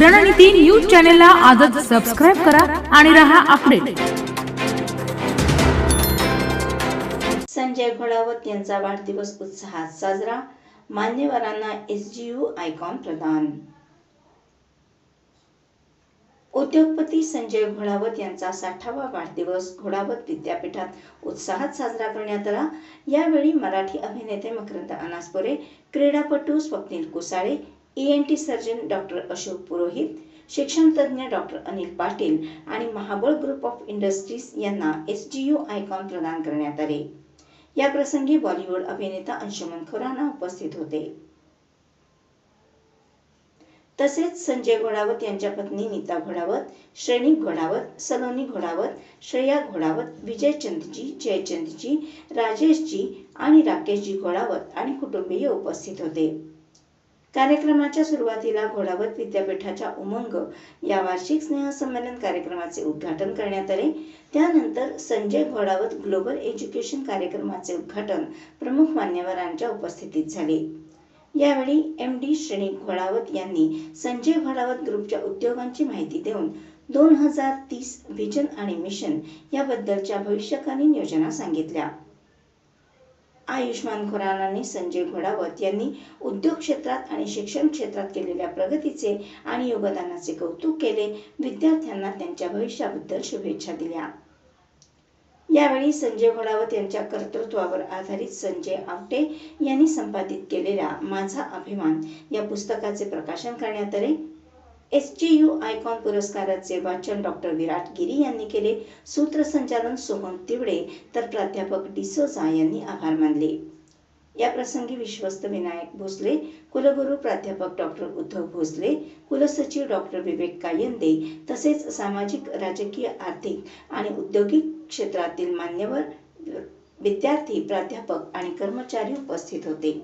रणनीती न्यूज चॅनलला आजच सबस्क्राईब करा आणि रहा अपडेट संजय घोडावत यांचा वाढदिवस उत्साहात साजरा. मान्यवरांना एस जी यू आयकॉन प्रदान. उद्योगपती संजय घोडावत यांचा साठावा वाढदिवस घोडावत विद्यापीठात उत्साहात साजरा करण्यात आला. यावेळी मराठी अभिनेते Makarand Anaspure क्रीडापटू Swapnil Kusale N T surgeon doctor Ashok Purohit शिक्षणतज्ज्ञ डॉक्टर अनिल पाटील आणि महाबळ ग्रुप ऑफ इंडस्ट्रीज यांना एस जी यू आयकॉन प्रदान करण्यात आले. या प्रसंगी बॉलिवूड अभिनेता अंशुमन खुराना उपस्थित होते. तसेच संजय घोडावत यांच्या पत्नी नीता घोडावत श्रेणी घोडावत सलोनी घोडावत श्रेया घोडावत विजयचंदजी जयचंदजी राजेशजी आणि राकेशजी घोडावत आणि कुटुंबीय उपस्थित होते. कार्यक्रमाच्या सुरुवातीला घोडावत विद्यापीठाच्या उमंग या वार्षिक स्नेहसंमेलन कार्यक्रमाचे उद्घाटन करण्यात आले. त्यानंतर संजय घोडावत ग्लोबल एज्युकेशन कार्यक्रमाचे उद्घाटन प्रमुख मान्यवरांच्या उपस्थितीत झाले. यावेळी एम डी श्रेणी घोडावत यांनी संजय घोडावत ग्रुपच्या उद्योगांची माहिती देऊन दोन हजार तीस व्हिजन आणि मिशन याबद्दलच्या भविष्यकालीन योजना सांगितल्या. आयुष्मान खुरानाने संजय घोडावत यांनी उद्योग क्षेत्रात आणि शिक्षण क्षेत्रात केलेल्या प्रगतीचे आणि योगदानाचे कौतुक केले. विद्यार्थ्यांना त्यांच्या भविष्याबद्दल शुभेच्छा दिल्या. यावेळी संजय घोडावत यांच्या कर्तृत्वावर आधारित संजय आवटे यांनी संपादित केलेल्या माझा अभिमान या पुस्तकाचे प्रकाशन करण्यात आले. एस जी यू आयकॉन पुरस्काराचे वाचन डॉक्टर विराट गिरी यांनी केले. सूत्रसंचालन सोहम तिवडे तर प्राध्यापक डिसोजा यांनी आभार मानले. या प्रसंगी विश्वस्त विनायक भोसले कुलगुरू प्राध्यापक डॉक्टर उद्धव भोसले कुलसचिव डॉक्टर विवेक कायंदे तसेच सामाजिक राजकीय आर्थिक आणि औद्योगिक क्षेत्रातील मान्यवर विद्यार्थी प्राध्यापक आणि कर्मचारी उपस्थित होते.